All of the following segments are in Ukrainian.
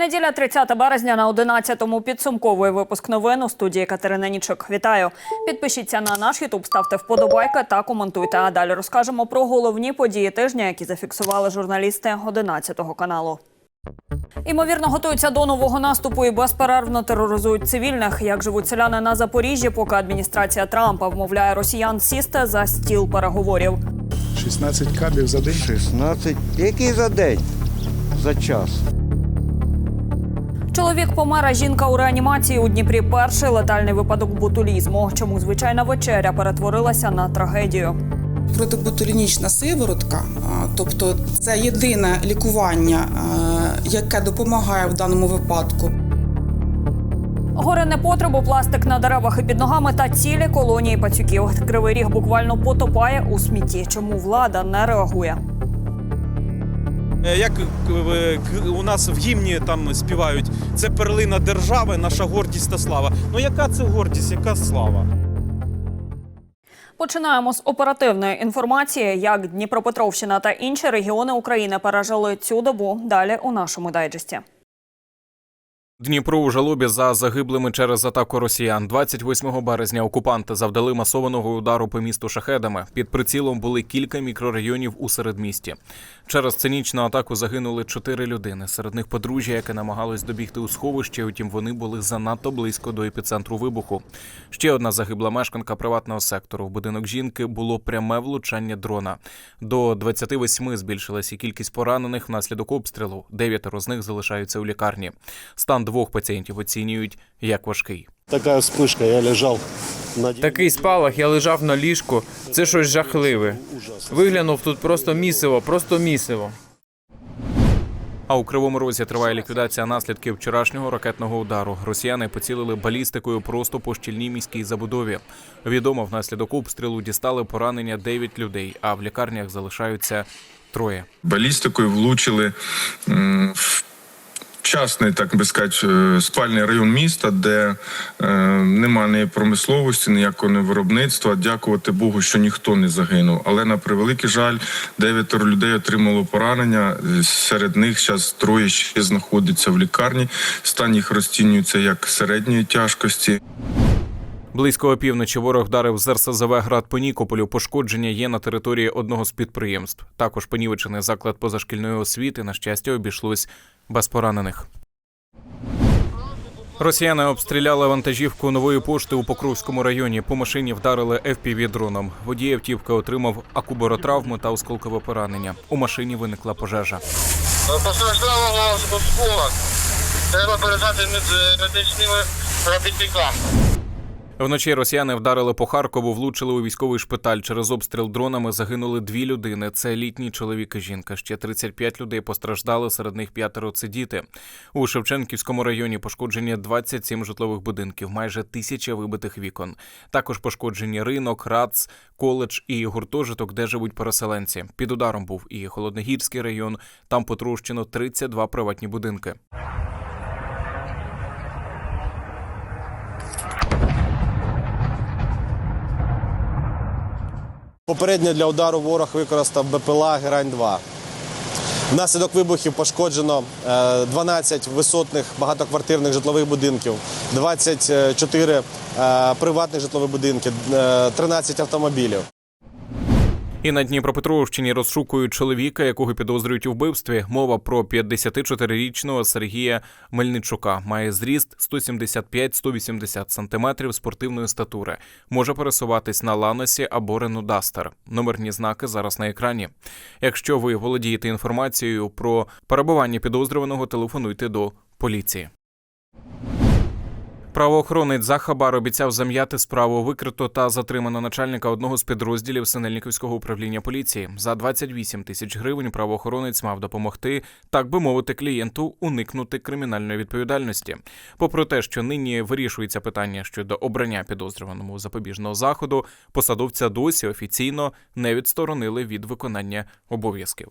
Неділя 30 березня на 11-му підсумковий випуск новин у студії Катерина Нічок. Вітаю! Підпишіться на наш Ютуб, ставте вподобайки та коментуйте. А далі розкажемо про головні події тижня, які зафіксували журналісти 11-го каналу. Імовірно, готуються до нового наступу і безперервно тероризують цивільних. Як живуть селяни на Запоріжжі, поки адміністрація Трампа вмовляє росіян сісти за стіл переговорів. 16 кабів за день. 16. Який за день? За час. Чоловік помер, а жінка у реанімації у Дніпрі. Перший летальний випадок ботулізму. Чому звичайна вечеря перетворилася на трагедію? Протиботулінічна сиворотка, тобто це єдине лікування, яке допомагає в даному випадку. Горе непотребу, пластик на деревах і під ногами та цілі колонії пацюків. Кривий ріг буквально потопає у смітті. Чому влада не реагує? Е, Як е, у нас в гімні там співають, це перлина держави, наша гордість та слава. Ну яка це гордість, яка слава? Починаємо з оперативної інформації, як Дніпропетровщина та інші регіони України пережили цю добу. Далі у нашому дайджесті. Дніпро у жалобі за загиблими через атаку росіян. 28 березня окупанти завдали масованого удару по місту шахедами. Під прицілом були кілька мікрорайонів у середмісті. Через цинічну атаку загинули чотири людини. Серед них подружжя, яке намагалось добігти у сховище. Утім, вони були занадто близько до епіцентру вибуху. Ще одна загибла мешканка приватного сектору. В будинок жінки було пряме влучання дрона. До 28 збільшилася кількість поранених внаслідок обстрілу. Дев'ятеро з них залишаються у лікарні. Стан двох пацієнтів оцінюють як важкий. Такая вспышка, я лежал на Такий спалах, я лежав на ліжку. Це щось жахливе. Виглянув тут просто місиво, просто місиво. А у кривому розі триває ліквідація наслідків вчорашнього ракетного удару. Росіяни поцілили балістикою просто по щільній міській забудові. Відомо, внаслідок обстрілу дістали поранення 9 людей, а в лікарнях залишаються троє. балістикою влучили в частний, так би сказати, е, спальний район міста, де е, нема ні промисловості, ніякого ні виробництва. Дякувати Богу, що ніхто не загинув. Але на превеликий жаль, дев'ятеро людей отримало поранення. Серед них зараз троє ще знаходяться в лікарні. Стан їх розцінюється як середньої тяжкості. Близько опівночі ворог вдарив з РСЗВ град по Нікополю. Пошкодження є на території одного з підприємств. Також понівечений заклад позашкільної освіти. На щастя, обійшлось без поранених. Росіяни обстріляли вантажівку нової пошти у Покровському районі. По машині вдарили fpv дроном. Водій автівки отримав акуборотравму та осколкове поранення. У машині виникла пожежа. Постраждалого школа. Треба передати мед- медичним робітникам. Вночі росіяни вдарили по Харкову, влучили у військовий шпиталь. Через обстріл дронами загинули дві людини. Це літній чоловік і жінка. Ще 35 людей постраждали, серед них п'ятеро це діти. У Шевченківському районі пошкоджені 27 житлових будинків, майже тисяча вибитих вікон. Також пошкоджені ринок, рац, коледж і гуртожиток, де живуть переселенці. Під ударом був і Холодногірський район. Там потрощено 32 приватні будинки. Попередньо для удару ворог використав БПЛА Герань-2. Внаслідок вибухів пошкоджено е, 12 висотних багатоквартирних житлових будинків, 24 е, приватних житлових будинки, е, 13 автомобілів. І на Дніпропетровщині розшукують чоловіка, якого підозрюють у вбивстві. Мова про 54-річного Сергія Мельничука. Має зріст 175-180 сантиметрів спортивної статури. Може пересуватись на ланосі або Рену Дастер. Номерні знаки зараз на екрані. Якщо ви володієте інформацією про перебування підозрюваного, телефонуйте до поліції. Правоохоронець за хабар обіцяв зам'яти справу. Викрито та затримано начальника одного з підрозділів Синельниківського управління поліції. За 28 тисяч гривень правоохоронець мав допомогти, так би мовити, клієнту уникнути кримінальної відповідальності. Попри те, що нині вирішується питання щодо обрання підозрюваному запобіжного заходу, посадовця досі офіційно не відсторонили від виконання обов'язків.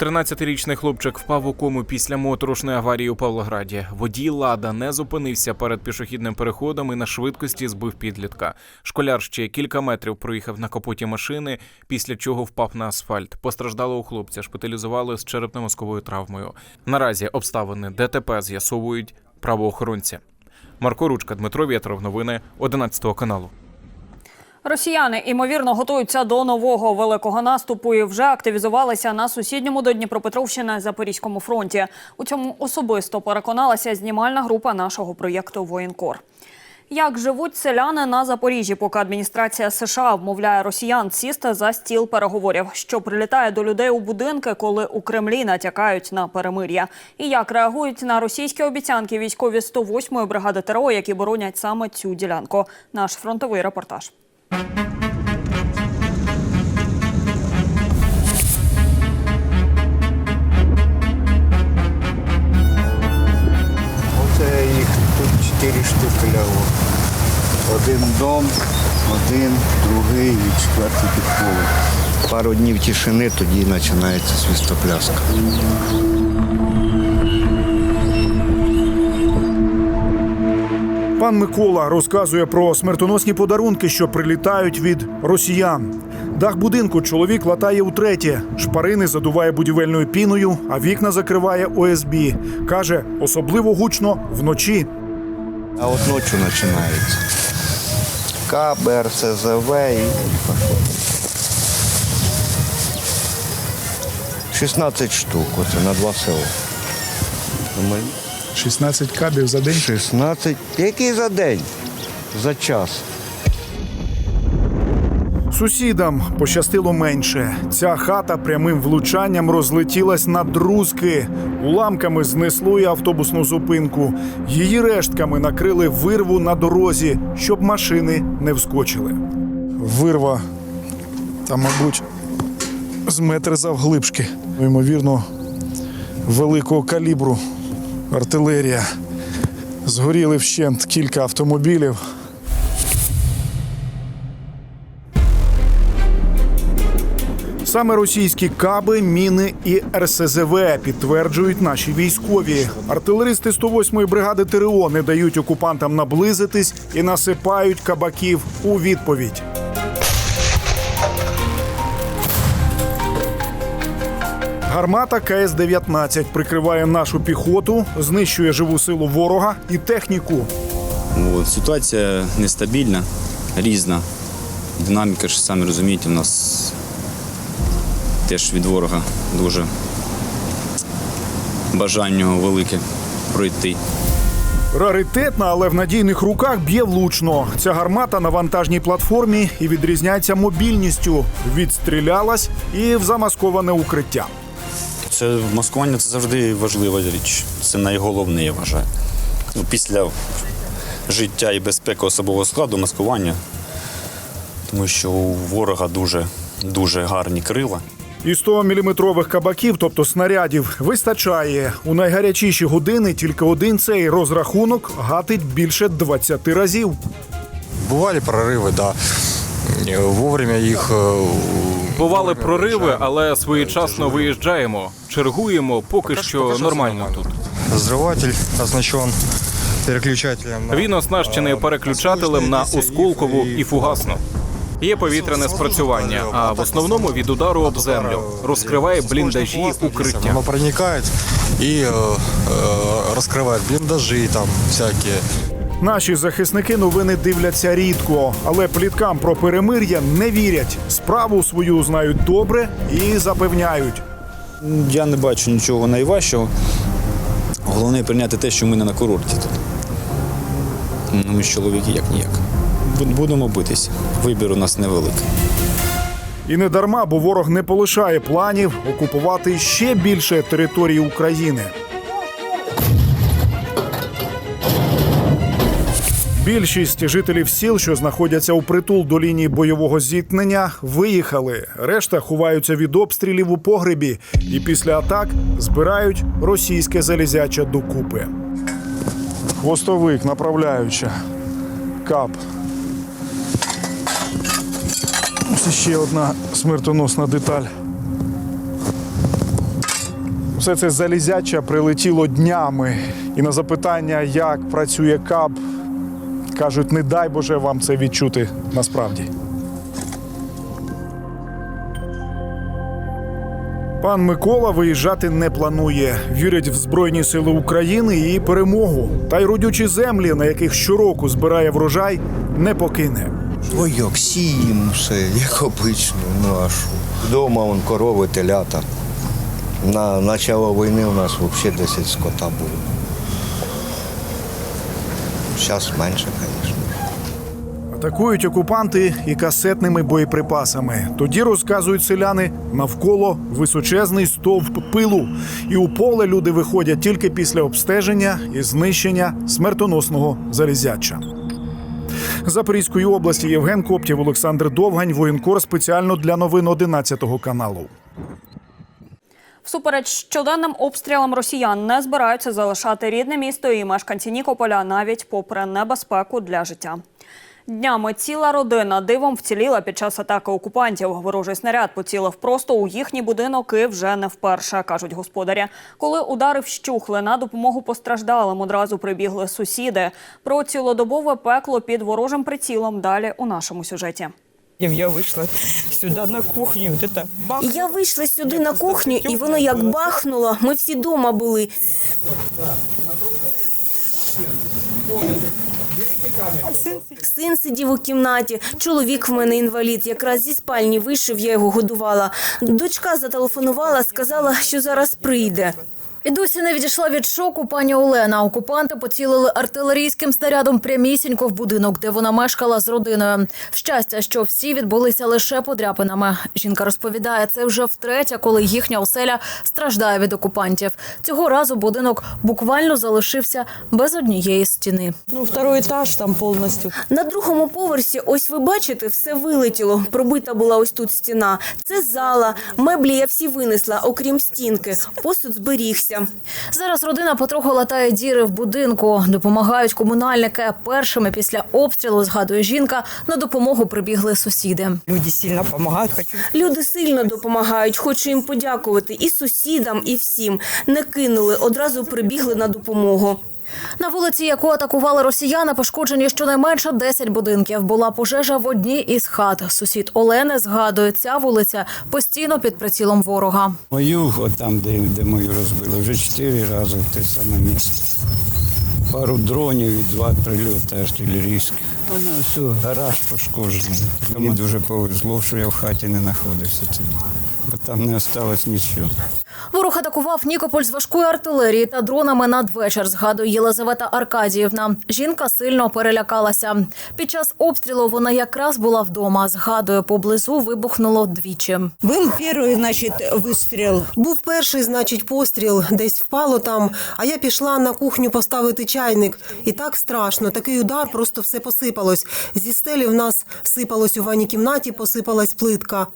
13-річний хлопчик впав у кому після моторошної аварії у Павлограді. Водій Лада не зупинився перед пішохідним переходом і на швидкості збив підлітка. Школяр ще кілька метрів проїхав на капоті машини, після чого впав на асфальт. Постраждало у хлопця, шпиталізували з черепно-мозковою травмою. Наразі обставини ДТП з'ясовують правоохоронці. Марко Ручка, Дмитро Вєтров. Новини 11 каналу. Росіяни ймовірно готуються до нового великого наступу і вже активізувалися на сусідньому до Дніпропетровщини Запорізькому фронті. У цьому особисто переконалася знімальна група нашого проєкту Воєнкор. Як живуть селяни на Запоріжжі, поки адміністрація США вмовляє росіян сісти за стіл переговорів, що прилітає до людей у будинки, коли у Кремлі натякають на перемир'я, і як реагують на російські обіцянки військові 108-ї бригади ТРО, які боронять саме цю ділянку. Наш фронтовий репортаж. Оце їх тут чотири штуки лягло. Один дом, один, другий і четвертий під. Пару днів тишини, тоді починається свистопляска. Пан Микола розказує про смертоносні подарунки, що прилітають від росіян. Дах будинку чоловік латає утретє. Шпарини задуває будівельною піною, а вікна закриває ОСБ. Каже, особливо гучно вночі. А от ночі починається. КАБ, РСЗВ і пошло. 16 штук, оце на два села. Думаю, 16 кабів за день. 16. Який за день? За час. Сусідам пощастило менше. Ця хата прямим влучанням розлетілась на друзки. Уламками знесло і автобусну зупинку. Її рештками накрили вирву на дорозі, щоб машини не вскочили. Вирва, там, мабуть, з метри завглибшки. Ймовірно, великого калібру артилерія. Згоріли вщент кілька автомобілів. Саме російські каби, міни і РСЗВ підтверджують наші військові. Артилеристи 108-ї бригади ТРО не дають окупантам наблизитись і насипають кабаків у відповідь. Гармата КС-19 прикриває нашу піхоту, знищує живу силу ворога і техніку. От, ситуація нестабільна, різна. Динаміка ж самі розумієте, у нас теж від ворога дуже бажання велике пройти. Раритетна, але в надійних руках б'є влучно. Ця гармата на вантажній платформі і відрізняється мобільністю. Відстрілялась і в замасковане укриття. Це маскування це завжди важлива річ. Це найголовніше, я вважаю. Ну, після життя і безпеки особового складу маскування, тому що у ворога дуже, дуже гарні крила. І 100-міліметрових кабаків, тобто снарядів, вистачає. У найгарячіші години тільки один цей розрахунок гатить більше 20 разів. Бували прориви, да. Вовремя їх е, Бували прориви, але своєчасно виїжджаємо. Чергуємо поки що нормально тут. зриватель переключателем. Він оснащений переключателем на осколкову і фугасну. Є повітряне спрацювання, а в основному від удару об землю розкриває бліндажі укриття. Воно проникає і е, е, розкриває бліндажі там всякі. Наші захисники новини дивляться рідко, але пліткам про перемир'я не вірять. Справу свою знають добре і запевняють. Я не бачу нічого найважчого. Головне прийняти те, що ми не на курорті тут. Ну, ми ж чоловіки як ніяк. Будемо битися. Вибір у нас невеликий. І не дарма, бо ворог не полишає планів окупувати ще більше території України. Більшість жителів сіл, що знаходяться у притул до лінії бойового зіткнення, виїхали. Решта ховаються від обстрілів у погребі і після атак збирають російське залізяче докупи. Хвостовик направляюча. Кап. Це ще одна смертоносна деталь. Все це залізяча прилетіло днями. І на запитання, як працює КАБ, кажуть, не дай Боже вам це відчути насправді. Пан Микола виїжджати не планує. Вірить в Збройні Сили України і її перемогу. Та й родючі землі, на яких щороку збирає врожай, не покине. Ой, як сіємо все, як обично, ну а що? Вдома вон корови, телята. На начало війни у нас взагалі 10 скота було. Зараз менше, звісно. Атакують окупанти і касетними боєприпасами. Тоді розказують селяни навколо височезний стовп пилу. І у поле люди виходять тільки після обстеження і знищення смертоносного залізяча. Запорізької області Євген Коптів, Олександр Довгань, воєнкор спеціально для новин 11 каналу. Всупереч щоденним обстрілам росіян не збираються залишати рідне місто і мешканці Нікополя навіть попри небезпеку для життя. Днями ціла родина дивом вціліла під час атаки окупантів. Ворожий снаряд поцілив просто у їхній будинок і вже не вперше, кажуть господарі. Коли удари вщухли, на допомогу постраждалим одразу прибігли сусіди. Про цілодобове пекло під ворожим прицілом далі у нашому сюжеті. Я вийшла сюди на кухню. От бах. Я вийшла сюди на кухню, і воно як бахнуло. Ми всі дома були. Син сидів у кімнаті, чоловік в мене інвалід. Якраз зі спальні вийшов, я його годувала. Дочка зателефонувала, сказала, що зараз прийде. І досі не відійшла від шоку пані Олена. Окупанти поцілили артилерійським снарядом прямісінько в будинок, де вона мешкала з родиною. Щастя, що всі відбулися лише подряпинами. Жінка розповідає, це вже втретє, коли їхня оселя страждає від окупантів. Цього разу будинок буквально залишився без однієї стіни. Ну, второй етаж там повністю. На другому поверсі, ось ви бачите, все вилетіло. Пробита була ось тут стіна. Це зала. Меблі я всі винесла, окрім стінки. Посуд зберігся. Зараз родина потроху латає діри в будинку. Допомагають комунальники. Першими після обстрілу, згадує жінка, на допомогу прибігли сусіди. Люди сильно допомагають. Хочу Люди сильно допомагають. Хочу їм подякувати і сусідам, і всім. Не кинули, одразу прибігли на допомогу. На вулиці, яку атакували росіяни, пошкоджені щонайменше 10 будинків. Була пожежа в одній із хат. Сусід Олени згадує, ця вулиця постійно під прицілом ворога. Мою, там, де, де мою розбили, вже чотири рази в те саме місце. Пару дронів і два прильоти артилерійських. Воно все, гараж пошкоджений. Мені дуже повезло, що я в хаті не знаходився тоді, бо там не осталось нічого. Ворог атакував Нікополь з важкої артилерії та дронами надвечір, згадує Єлизавета Аркадіївна. Жінка сильно перелякалася. Під час обстрілу вона якраз була вдома. Згадує, поблизу вибухнуло двічі. Був перший, значить, вистріл. Був перший, значить, постріл, десь впало там. А я пішла на кухню поставити чайник. І так страшно. Такий удар, просто все посипалось. Зі стелі в нас сипалось у ванній кімнаті, посипалась плитка.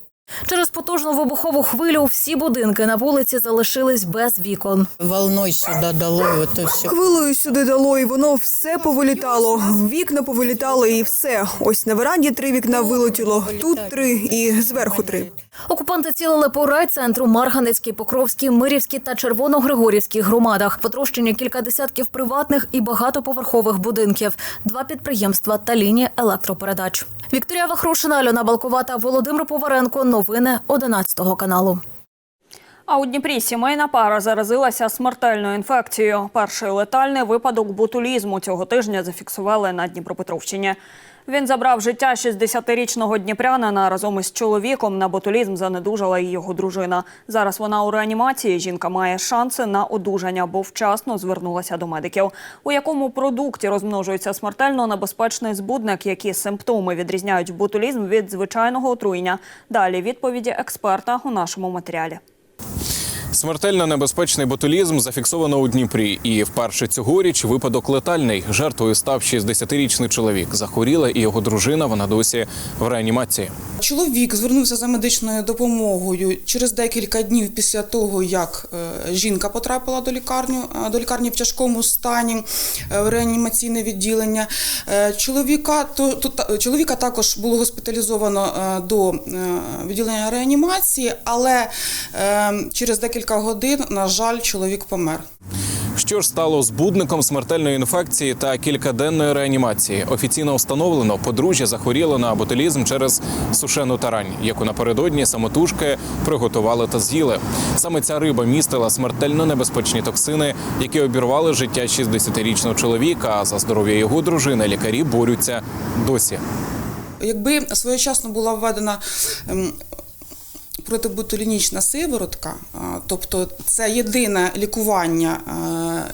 Через потужну вибухову хвилю всі будинки на вулиці залишились без вікон. волною сюди дало, і от все. Хвилою сюди дало, і воно все повилітало. Вікна повилітали, і все. Ось на веранді три вікна вилетіло, тут три і зверху три. Окупанти цілили по райцентру Марганецькій, Покровській, Мирівській та Червоногригорівській громадах. Потрощені кілька десятків приватних і багатоповерхових будинків, два підприємства та лінії електропередач. Вікторія Вахрушина, Альона Балковата, Володимир Поваренко. Новини 11 каналу. А у Дніпрі сімейна пара заразилася смертельною інфекцією. Перший летальний випадок ботулізму цього тижня зафіксували на Дніпропетровщині. Він забрав життя 60-річного дніпрянина разом із чоловіком. На ботулізм занедужала і його дружина. Зараз вона у реанімації. Жінка має шанси на одужання, бо вчасно звернулася до медиків. У якому продукті розмножується смертельно небезпечний збудник, які симптоми відрізняють ботулізм від звичайного отруєння. Далі відповіді експерта у нашому матеріалі. Смертельно небезпечний ботулізм зафіксовано у Дніпрі. І вперше цьогоріч випадок летальний. Жертвою став 60-річний чоловік. Захворіла і його дружина. Вона досі в реанімації. Чоловік звернувся за медичною допомогою через декілька днів після того, як е, жінка потрапила до лікарню е, до лікарні в тяжкому стані е, в реанімаційне відділення. Чоловіка то, то чоловіка також було госпіталізовано до відділення реанімації, але через декілька годин, на жаль, чоловік помер. Що ж стало збудником смертельної інфекції та кількаденної реанімації? Офіційно встановлено, подружжя захворіло на ботулізм через сушену тарань, яку напередодні самотужки приготували та з'їли. Саме ця риба містила смертельно небезпечні токсини, які обірвали життя 60-річного чоловіка. А за здоров'я його дружини лікарі борються досі. Якби своєчасно була введена протиботулінічна сиворотка, тобто це єдине лікування,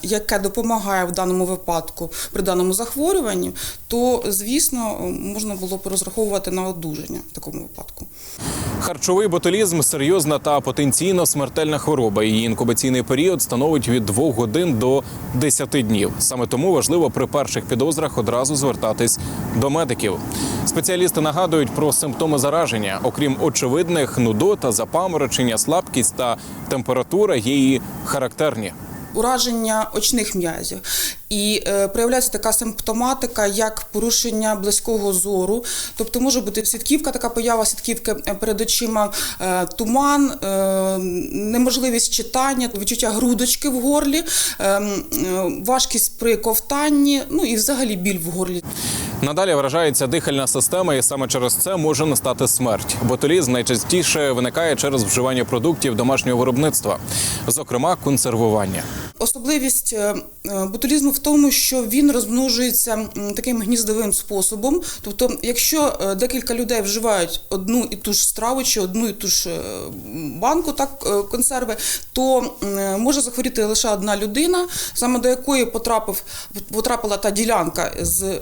яке допомагає в даному випадку при даному захворюванні, то звісно можна було б розраховувати на одужання в такому випадку. Харчовий ботулізм серйозна та потенційно смертельна хвороба. Її інкубаційний період становить від 2 годин до 10 днів. Саме тому важливо при перших підозрах одразу звертатись до медиків. Спеціалісти нагадують про симптоми зараження. Окрім очевидних, нудота, запаморочення, слабкість та температура є її характерні. Ураження очних м'язів і е, проявляється така симптоматика, як порушення близького зору, тобто може бути сітківка, така поява сітківки е, перед очима, е, туман, неможливість читання, відчуття грудочки в горлі, важкість при ковтанні, ну і взагалі біль в горлі. Надалі вражається дихальна система, і саме через це може настати смерть. Ботулізм найчастіше виникає через вживання продуктів домашнього виробництва, зокрема консервування. Особливість е, е, в тому, що він розмножується таким гніздовим способом. Тобто, якщо е, декілька людей вживають одну і ту ж страву чи одну і ту ж е, банку, так консерви, то може захворіти лише одна людина, саме до якої потрапив потрапила та ділянка з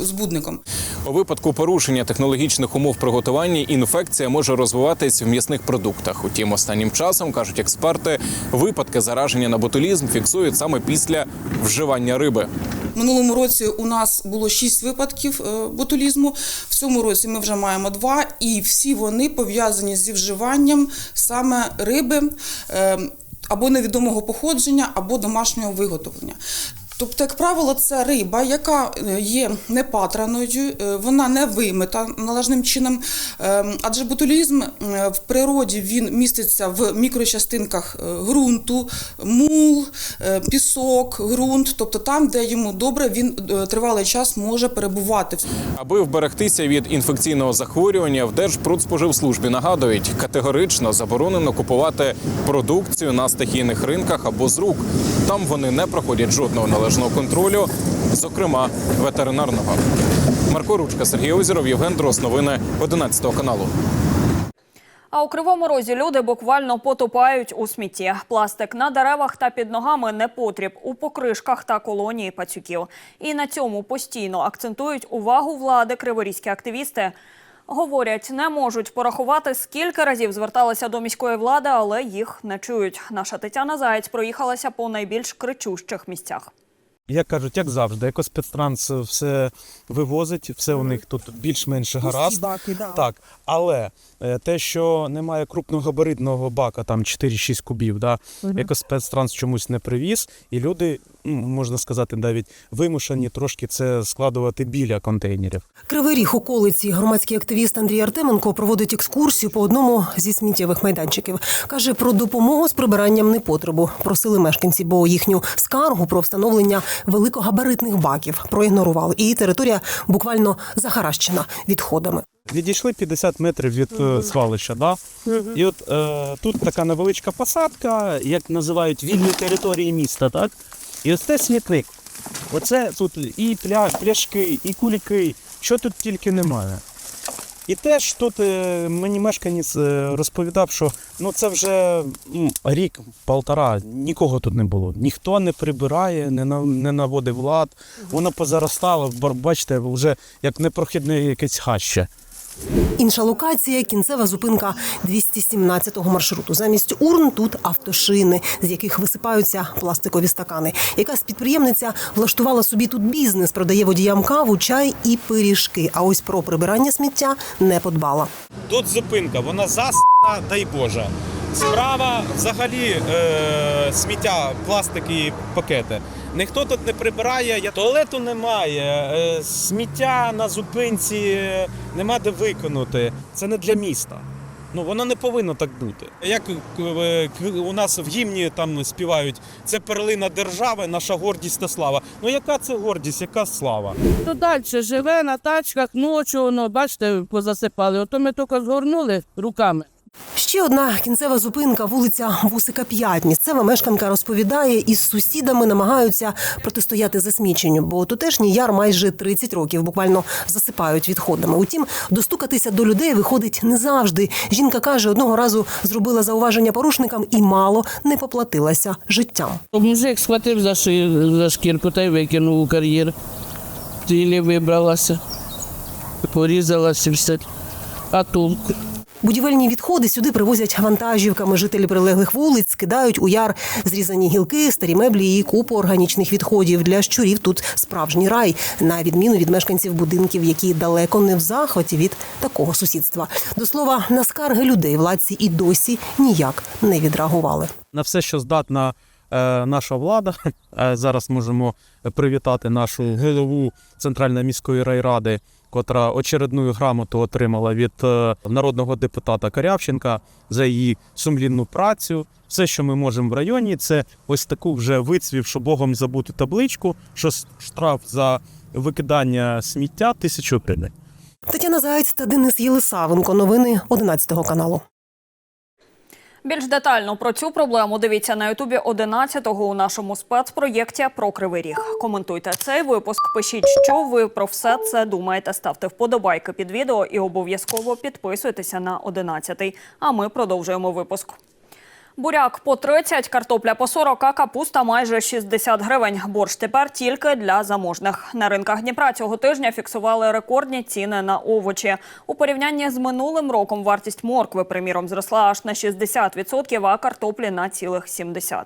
збудником. У випадку порушення технологічних умов приготування інфекція може розвиватись в м'ясних продуктах. Утім, останнім часом кажуть експерти, випадки зараження на ботулізм фіксують саме після вживання риби. Минулому році у нас було шість випадків е, ботулізму. В цьому році ми вже маємо два, і всі вони пов'язані зі вживанням саме риби е, або невідомого походження, або домашнього виготовлення. Тобто, як правило, це риба, яка е, є непатраною, е, вона не вимита належним чином, е, адже ботулізм в природі він міститься в мікрочастинках ґрунту, мул, пісок, ґрунт, тобто там, де йому добре, він тривалий час може перебувати. Аби вберегтися від інфекційного захворювання, в Держпродспоживслужбі нагадують, категорично заборонено купувати продукцію на стихійних ринках або з рук. Там вони не проходять жодного належного контролю, зокрема ветеринарного. Марко Ручка, Сергій Озіров, Євген Дрос. Новини 11 каналу. А у кривому розі люди буквально потопають у смітті. Пластик на деревах та під ногами не потріб у покришках та колонії пацюків. І на цьому постійно акцентують увагу влади криворізькі активісти. Говорять, не можуть порахувати, скільки разів зверталися до міської влади, але їх не чують. Наша Тетяна Заєць проїхалася по найбільш кричущих місцях. Як кажуть, як завжди, екоспецтранс все вивозить, все у них тут більш-менш гаразд. баки, да. Так, але е, те, що немає крупногабаритного бака, там 4-6 кубів, да, Мгм. екоспецтранс чомусь не привіз, і люди, ну, можна сказати, навіть вимушені трошки це складувати біля контейнерів. Кривий ріг околиці громадський активіст Андрій Артеменко проводить екскурсію по одному зі сміттєвих майданчиків. Каже, про допомогу з прибиранням непотребу просили мешканці, бо їхню скаргу про встановлення великогабаритних баків проігнорували. І територія буквально захаращена відходами. Відійшли 50 метрів від е, свалища, да? і от е, тут така невеличка посадка, як називають вільні території міста, так? І ось це смітник. Оце тут і пляж, пляшки, і куліки, що тут тільки немає. І теж тут е, мені мешканець е, розповідав, що ну це вже м, рік, полтора, нікого тут не було. Ніхто не прибирає, не, на, не наводив лад. Воно позаростало, бачите, вже як непрохідне якесь хаще. Інша локація кінцева зупинка 217-го маршруту. Замість урн тут автошини, з яких висипаються пластикові стакани. Якась підприємниця влаштувала собі тут бізнес, продає водіям каву, чай і пиріжки. А ось про прибирання сміття не подбала. Тут зупинка, вона засна, дай Боже. Справа взагалі е, сміття, пластики і пакети. Ніхто тут не прибирає, туалету немає, е, сміття на зупинці е, нема де виконати. Це не для міста. Ну воно не повинно так бути. Як е, у нас в гімні там співають, це перлина держави, наша гордість та слава. Ну яка це гордість, яка слава? То далі живе на тачках, ночі, воно, бачите, позасипали. Ото ми тільки згорнули руками. Ще одна кінцева зупинка вулиця Вусика 5. Місцева мешканка розповідає, із сусідами намагаються протистояти засміченню, бо тутешній яр майже 30 років буквально засипають відходами. Утім, достукатися до людей виходить не завжди. Жінка каже, одного разу зробила зауваження порушникам і мало не поплатилася життям. Мужик схватив за шию, за шкірку та й викинув у кар'єр. Тілі вибралася, порізалася все. А толку? Будівельні відходи сюди привозять вантажівками. Жителі прилеглих вулиць скидають у яр зрізані гілки, старі меблі і купу органічних відходів. Для щурів тут справжній рай, на відміну від мешканців будинків, які далеко не в захваті від такого сусідства. До слова, на скарги людей владці і досі ніяк не відреагували. на все, що здатна е, наша влада. Е, Зараз можемо привітати нашу голову Центральної міської райради, котра очередну грамоту отримала від е, народного депутата Карявченка за її сумлінну працю. Все, що ми можемо в районі, це ось таку вже вицвівшу Богом забуту табличку, що штраф за викидання сміття тисячу гривень. Тетяна Заєць та Денис Єлисавенко. Новини 11 каналу. Більш детально про цю проблему дивіться на Ютубі 11-го у нашому спецпроєкті про Кривий Ріг. Коментуйте цей випуск. Пишіть, що ви про все це думаєте. Ставте вподобайки під відео і обов'язково підписуйтеся на 11-й. А ми продовжуємо випуск. Буряк по 30, картопля по 40, а капуста майже 60 гривень. Борщ тепер тільки для заможних. На ринках Дніпра цього тижня фіксували рекордні ціни на овочі. У порівнянні з минулим роком вартість моркви, приміром, зросла аж на 60%, а картоплі на цілих 70%.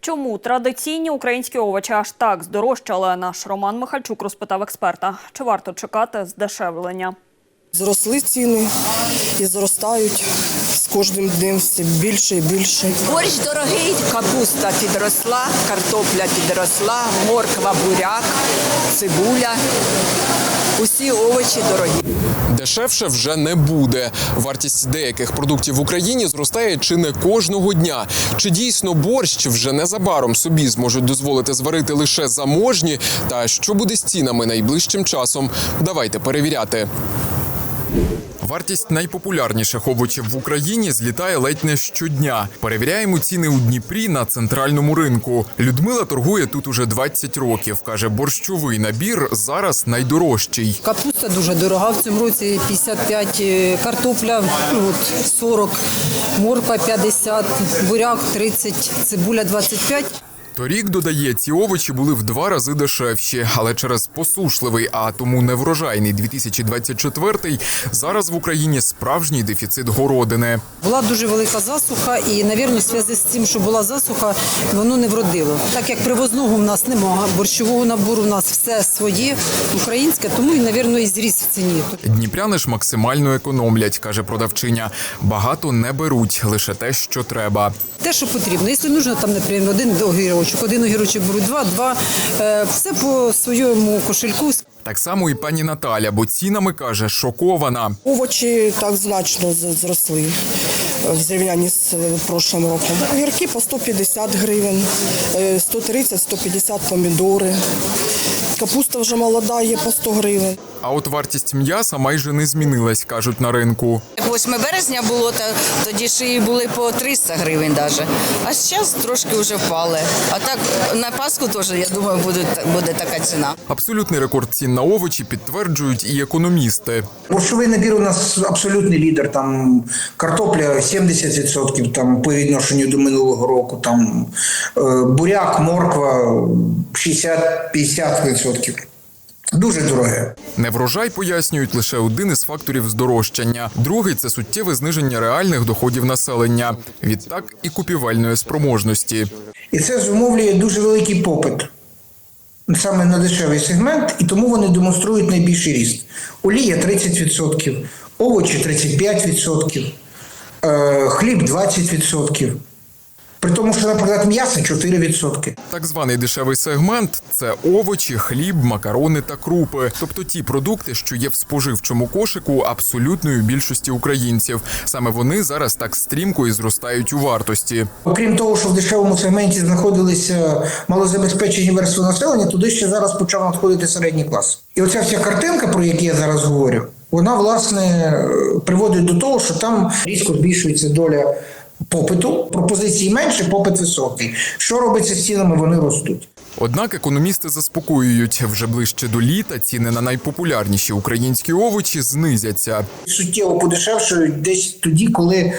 Чому традиційні українські овочі аж так здорожчали? Наш Роман Михальчук розпитав експерта. Чи варто чекати здешевлення? Зросли ціни і зростають з кожним днем все більше і більше. Борщ дорогий, капуста підросла, картопля підросла, морква, буряк, цибуля. Усі овочі дорогі. Дешевше вже не буде. Вартість деяких продуктів в Україні зростає чи не кожного дня. Чи дійсно борщ вже незабаром собі зможуть дозволити зварити лише заможні? Та що буде з цінами найближчим часом? Давайте перевіряти. Вартість найпопулярніших овочів в Україні злітає ледь не щодня. Перевіряємо ціни у Дніпрі на центральному ринку. Людмила торгує тут уже 20 років. каже, борщовий набір зараз найдорожчий. Капуста дуже дорога в цьому році 55, е, картопля ну, от 40, морква 50, буряк 30, цибуля 25. Торік додає, ці овочі були в два рази дешевші, але через посушливий, а тому неврожайний 2024 зараз в Україні справжній дефіцит городини. Була дуже велика засуха і, навірно, в зв'язку з тим, що була засуха, воно не вродило. Так як привозного в нас немає, борщового набору в нас все своє, українське, тому і, навірно, і зріс в ціні. Дніпряни ж максимально економлять, каже продавчиня. Багато не беруть, лише те, що треба. Те, що потрібно. Якщо потрібно, там, наприклад, один огірочок, один огірочок беруть, два, два. Е, Все по своєму кошельку. Так само і пані Наталя, бо цінами каже, шокована. Овочі так значно зросли е, в зрівнянні з е, прошлим роком. Огірки по 150 гривень, е, 130-150 помідори. Капуста вже молода, є по 100 гривень. А от вартість м'яса майже не змінилась, кажуть на ринку. 8 березня було, та тоді шиї були по 300 гривень навіть. А зараз трошки вже впали. А так на Пасху теж, я думаю, буде, буде така ціна. Абсолютний рекорд цін на овочі підтверджують і економісти. Борщовий набір у нас абсолютний лідер. Там картопля 70% там, по відношенню до минулого року. Там е, буряк, морква 60-50%. Дуже дороге. Неврожай пояснюють лише один із факторів здорожчання. Другий це суттєве зниження реальних доходів населення. Відтак і купівельної спроможності. І це зумовлює дуже великий попит саме на дешевий сегмент, і тому вони демонструють найбільший ріст. Олія 30%, овочі 35%, е, хліб 20%. При тому, що, наприклад, м'ясо 4%. Так званий дешевий сегмент це овочі, хліб, макарони та крупи, тобто ті продукти, що є в споживчому кошику абсолютної більшості українців. Саме вони зараз так стрімко і зростають у вартості. Окрім того, що в дешевому сегменті знаходилися малозабезпечені верстви населення, туди ще зараз почав надходити середній клас. І оця вся картинка, про яку я зараз говорю, вона власне е, приводить до того, що там різко збільшується доля попиту, пропозиції менше, попит високий. Що робиться з цінами? Вони ростуть. Однак економісти заспокоюють, вже ближче до літа ціни на найпопулярніші українські овочі знизяться. Суттєво подешевшують десь тоді, коли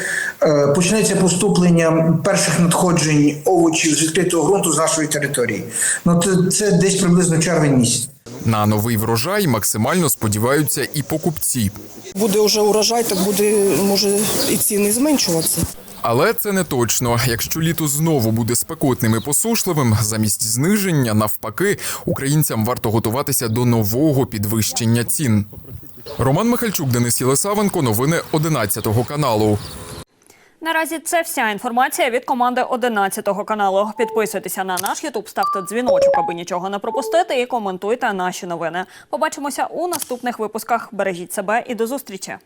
е, почнеться поступлення перших надходжень овочів з відкритого ґрунту з нашої території. Ну це, це десь приблизно червень місяць. На новий врожай максимально сподіваються і покупці. Буде вже урожай, так буде може і ціни зменшуватися. Але це не точно. Якщо літо знову буде спекотним і посушливим, замість зниження, навпаки, українцям варто готуватися до нового підвищення цін. Роман Михальчук, Денис Єлисавенко, новини 11 каналу. Наразі це вся інформація від команди 11 каналу. Підписуйтеся на наш Ютуб, ставте дзвіночок, аби нічого не пропустити, і коментуйте наші новини. Побачимося у наступних випусках. Бережіть себе і до зустрічі.